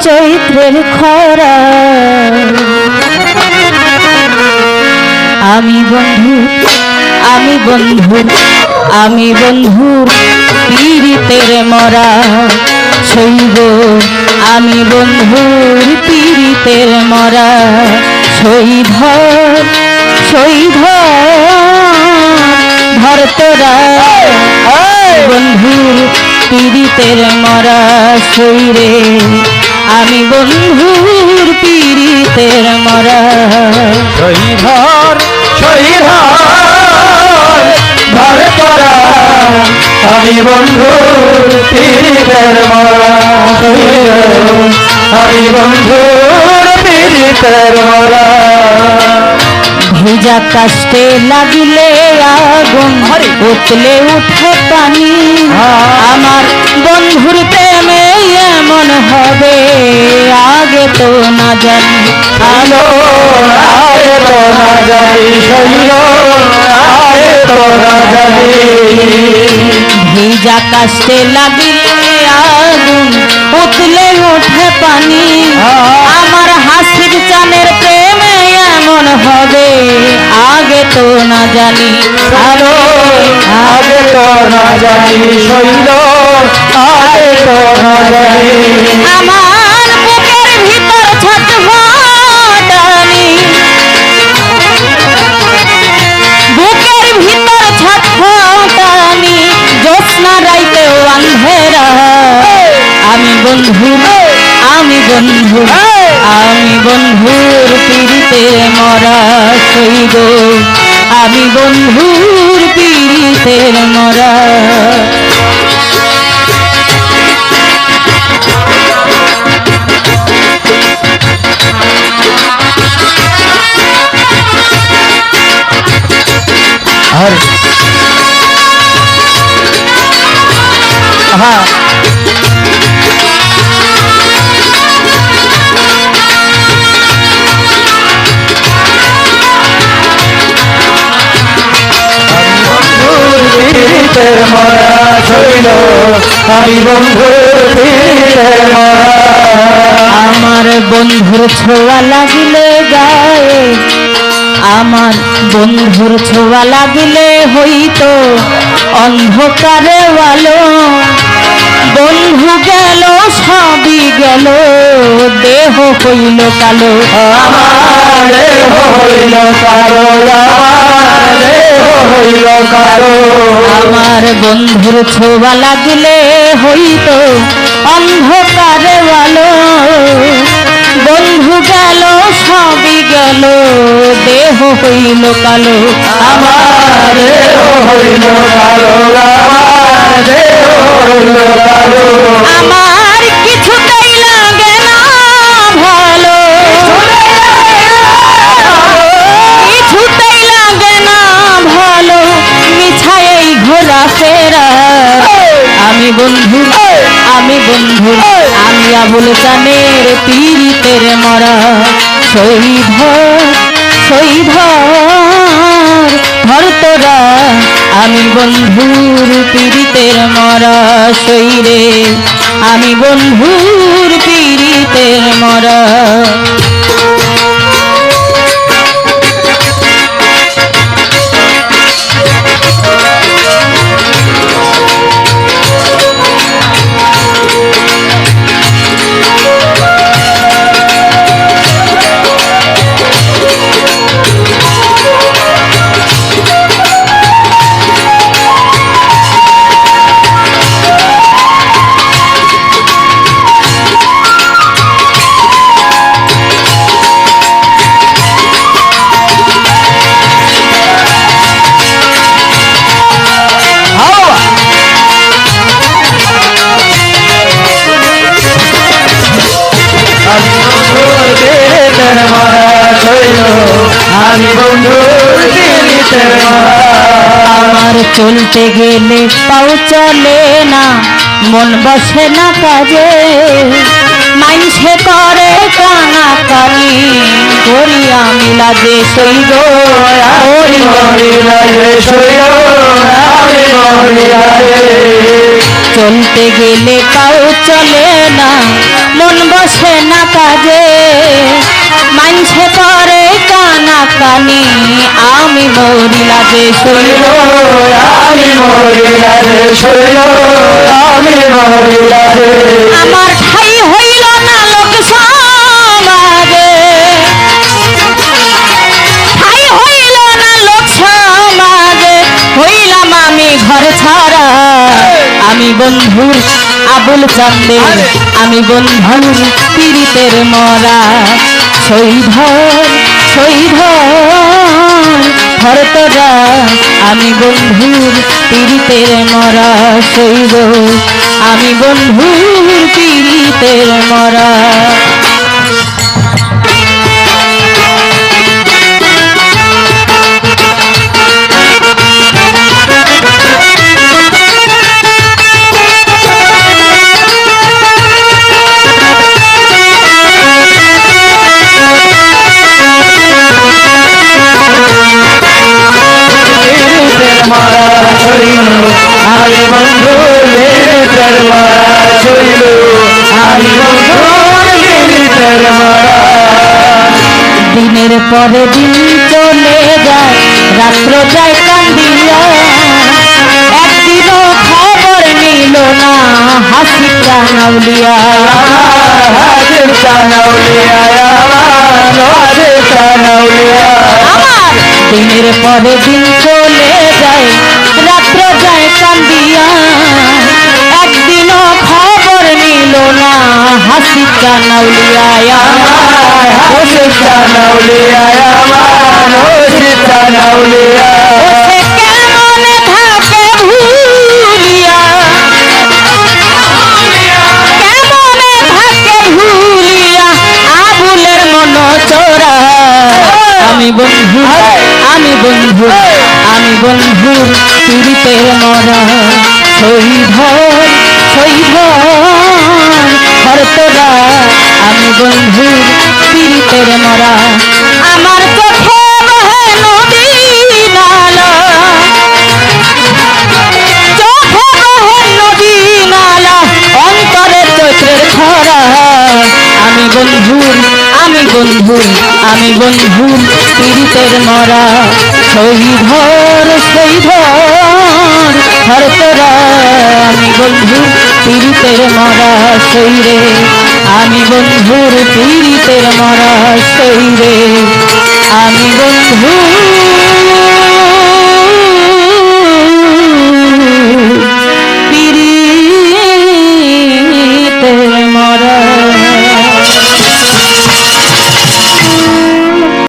চৈত্রের খরা। আমি বন্ধু আমি বন্ধু আমি বন্ধু পীড়িতের মরা। শৈব আমি বন্ধুর পীড়িতের মরা। শৈধ শৈধ ধর তোরা বন্ধুর পীড়িতের মরা শৈরে আমি বন্ধুর পীড়িতের মরা। শহীধর শহীধর ধর তোরা আমি বন্ধু পীড়িতের মরা। আমি বন্ধুর পীড়িতের মরা। ভিজা কাষ্টে লাগিলে আগুন উতলে উঠে পানি। আমার বন্ধুর তো না জানি আলো আয় তো না জানি শৈল আয় তো না জানি ভিজা কাষ্টে লাগিলে আগুন উতলে উঠে পানি। আমার হাসির চানের প্রেমে এমন হবে আগে তো না জানি আলো আগে তো না জানি শৈল আগে তো না জানি আমার আমি বন্ধুর পিড়িতে মরা শৈব। আমি বন্ধুর পিড়িতের মরা। আর হ্যাঁ। আমি বন্ধুর আমার বন্ধুর ছোঁয়া লাগিলে গায়ে আমার বন্ধুর ছোঁয়া লাগিলে হইতো অন্ধকারে আলো। বন্ধু গেল সবই গেল দেহ হইল কালো। আমারে হইল হইল কারও। আমার বন্ধুর ছোঁয়া লাগলে হইতো অন্ধকারে আলো। বন্ধু গেল সবই গেল দেহ হইল কালো। আমার হইল কারও আমারে বন্ধু আমি আবুল চানের পীড়িতের মরা শহীদ শহীদ ধর তোরা আমি বন্ধুর পীড়িতের মরা শৈরে আমি বন্ধুর পীড়িতের মরা আমি বন্ধুর আমার চলতে গেলে পাও চলে না মন বসে না কাজে। মাইনসে করে কানা কানি করি শৈল আমি মরি রাজে চলতে গেলে কাউ চলে না মন বসে না কাজে। মানছে করে কানা কানি আমি মরিলা যে শৈল আমি মরিলা রে শৈল আমি মরিলা রে আমার ঠাই হইল না লোক সমাজে ঠাই হইল না লোক সমাজে হইলাম আমি ঘর ছাড়া। আমি বন্ধুর আবুল চান্দে আমি বন্ধুর পীড়িতের মরা। শহীধর শহীধর ভরতরা আমি বন্ধুর পীড়িতের মরা শহীদ আমি বন্ধুর পীড়িতের মরা। পরে দিন চলে যায় রাত্র যায় কান্দিয়া। একদিনও খবর নিল না হাসি কানাউলিয়া আমার কানাউলিয়া দিনের পরে দিন চলে যায় রাত্র যায় কান্দিয়া। একদিনও খবর নিল না হাসি কানাউলিয়া আমার হাজির কানাউলিয়া আমার মন চোরা আমি বন্ধু আমি বন্ধু আমি বন্ধু পীড়িতের মরা শহীধর শহীধর হরতরা আমি বন্ধু পীড়িতের মরা। আমি বন্ধুর আমি বন্ধুর পীড়িতের মরা। ঘর হর তোরা আমি বন্ধু পীড়িতের মরা। শৈরে আমি বন্ধুর পীড়িতের মরা। শৈরে আমি বন্ধু